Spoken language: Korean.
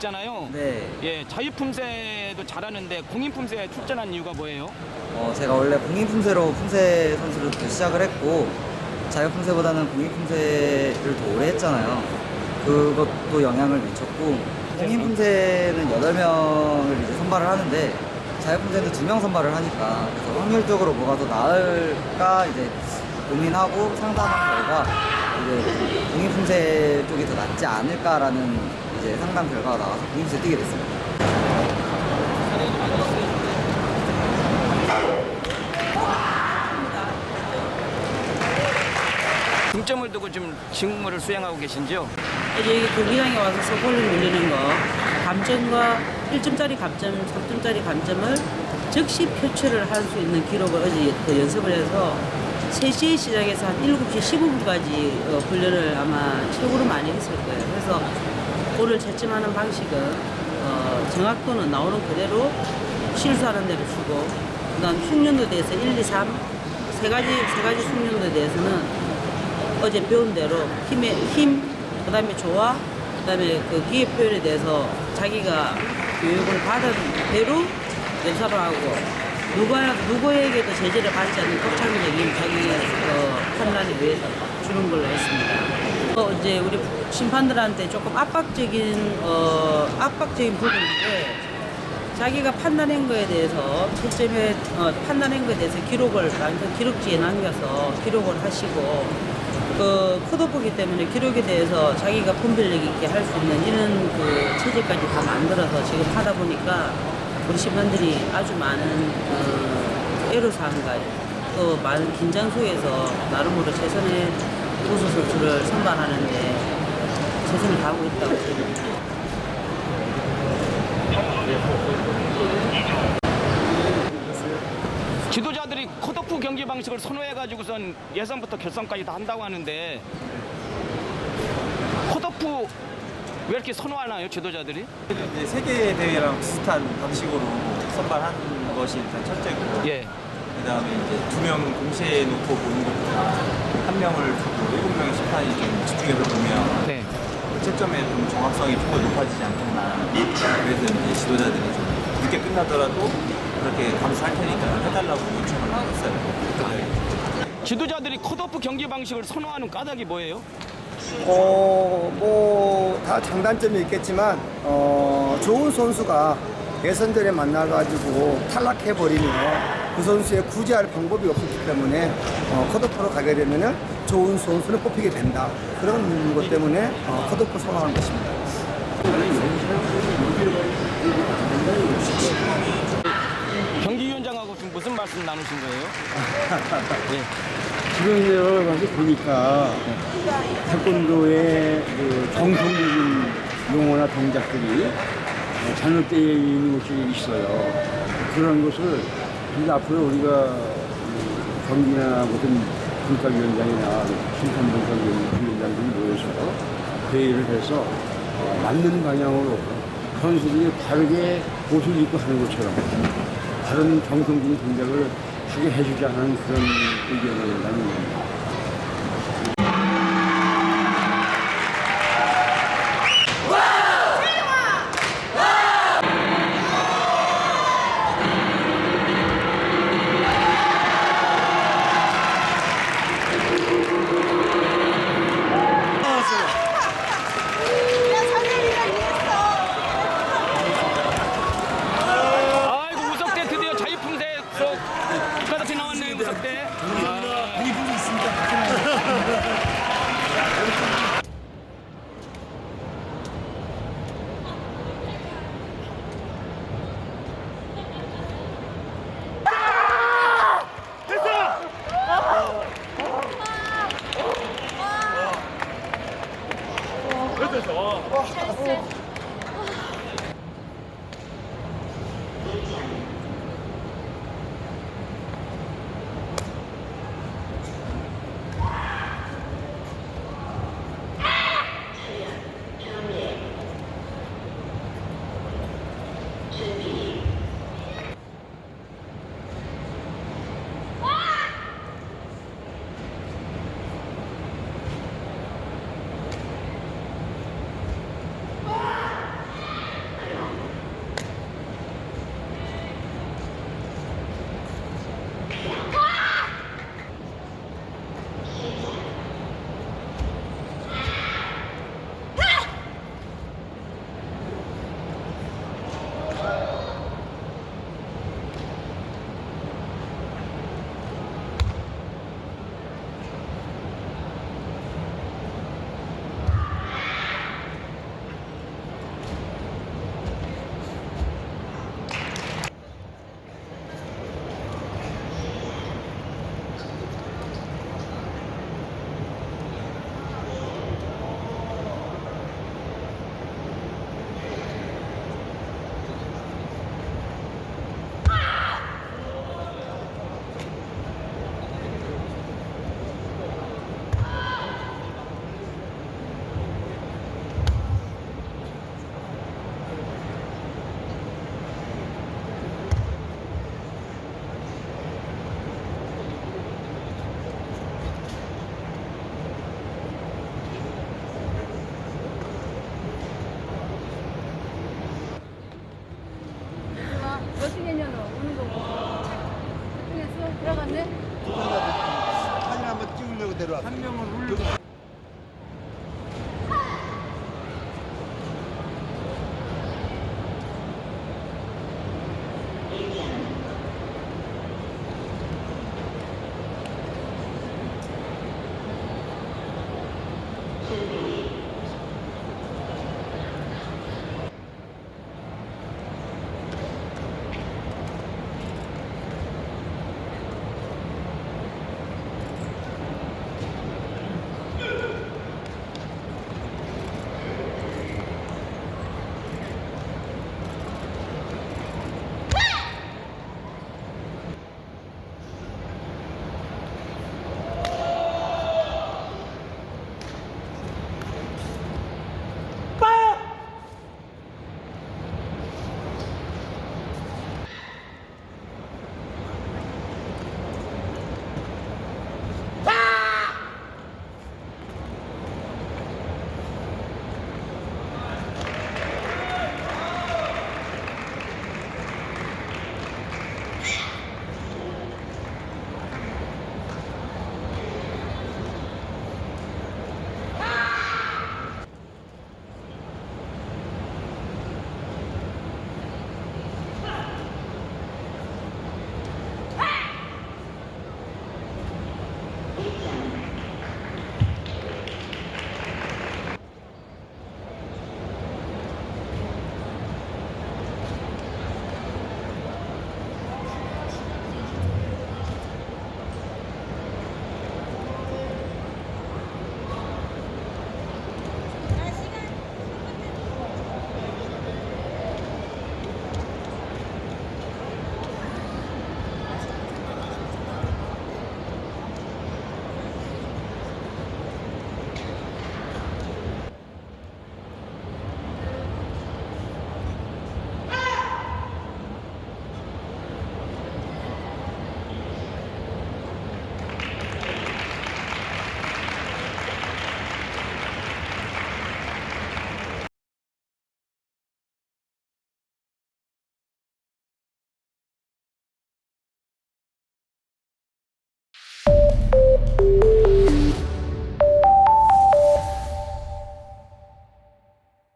있잖아요. 네. 예, 자유품새도 잘하는데 공인품새에 출전한 이유가 뭐예요? 어, 제가 원래 공인품새로 품새 선수를 또 시작을 했고 자유품새보다는 공인품새를 더 오래 했잖아요. 그것도 영향을 미쳤고 공인품새는 8명을 이제 선발을 하는데 자유품새는 2명 선발을 하니까 그래서 확률적으로 뭐가 더 나을까 이제 고민하고 상담한 결과 이제 공인품새 쪽이 더 낫지 않을까라는 이제 상담 결과가 나와서 공인품새 뛰게 됐습니다. 중점을 두고 좀 직무를 수행하고 계신지요? 이제 여기 경기장에 와서 서골을 올리는 거 감점과 1점짜리 감점, 3점짜리 감점을 즉시 표출을 할 수 있는 기록을 어제 그 연습을 해서 3시에 시작해서 한 7시 15분까지 어, 훈련을 아마 최고로 많이 했을 거예요. 그래서 볼을 채점하는 방식은 어, 정확도는 나오는 그대로 실수하는 대로 주고 그다음 숙련도 대해서 1, 2, 3 세 가지 세 가지 숙련도에 대해서는 어제 배운 대로 힘의 힘, 그다음에 조화, 그다음에 그 기회 표현에 대해서 자기가 교육을 받은 대로 연습을 하고 누가 누구에게도 제재를 받지 않는 독창적인 자기 어, 판단을 위해서 주는 걸로 했습니다. 또 이제 우리 심판들한테 조금 압박적인 어, 압박적인 부분인데 자기가 판단한 거에 대해서 채점에 어, 판단한 거에 대해서 기록을 완전 기록지에 남겨서 기록을 하시고 그 컷오프기 때문에 기록에 대해서 자기가 분별력 있게 할 수 있는 이런 그 체제까지 다 만들어서 지금 하다 보니까 우리 심판들이 아주 많은 어, 애로사항과 또 많은 긴장 속에서 나름으로 최선의 우수 선수를 선발하는데 최선을 다하고 있다고 생각합니다. 지도자들이 컷오프 경기 방식을 선호해가지고선 예선부터 결선까지 다 한다고 하는데 컷오프 왜 이렇게 선호하나요, 지도자들이? 이제 세계 대회랑 비슷한 방식으로 선발한 것이 일단 첫째고 예. 그다음에 이제 두명 동시에 놓고 보는 것보다 한 명을 두고 일곱 명의 심판이 좀 집중해서 보면 네. 채점의 좀 정확성이 좀더 높아지지 않겠나 그래서 이제 지도자들이 좀 늦게 끝나더라도 그렇게 감수할 테니까 해달라고 요청을 했어요 네. 지도자들이 컷오프 경기 방식을 선호하는 까닭이 뭐예요? 어, 뭐, 다 장단점이 있겠지만, 어, 좋은 선수가 예선전에 만나가지고 탈락해버리면 그 선수의 구제할 방법이 없기 때문에 어, 컷오프로 가게 되면은 좋은 선수는 뽑히게 된다. 그런 것 때문에 어, 컷오프 선호하는 것입니다. 경기위원장하고 지금 무슨 말씀 나누신 거예요? 예. 주변에 가서 보니까 태권도의 그 정성적인 용어나 동작들이 어, 잘못되어 있는 곳이 있어요. 그런 것을 이제 앞으로 우리가 이 경기나 무슨 분과위원장이나 심판분과위원장들이 모여서 회의를 해서 어, 맞는 방향으로 선수들이 바르게 옷을 입고 하는 것처럼 다른 정성적인 동작을 하게 해주자는 그런 의견을 나눕니다. 太险！啊！啊！哎呀！救命！真。 들어갔네? 사진 한번 찍으려고 내려왔어. 한 명은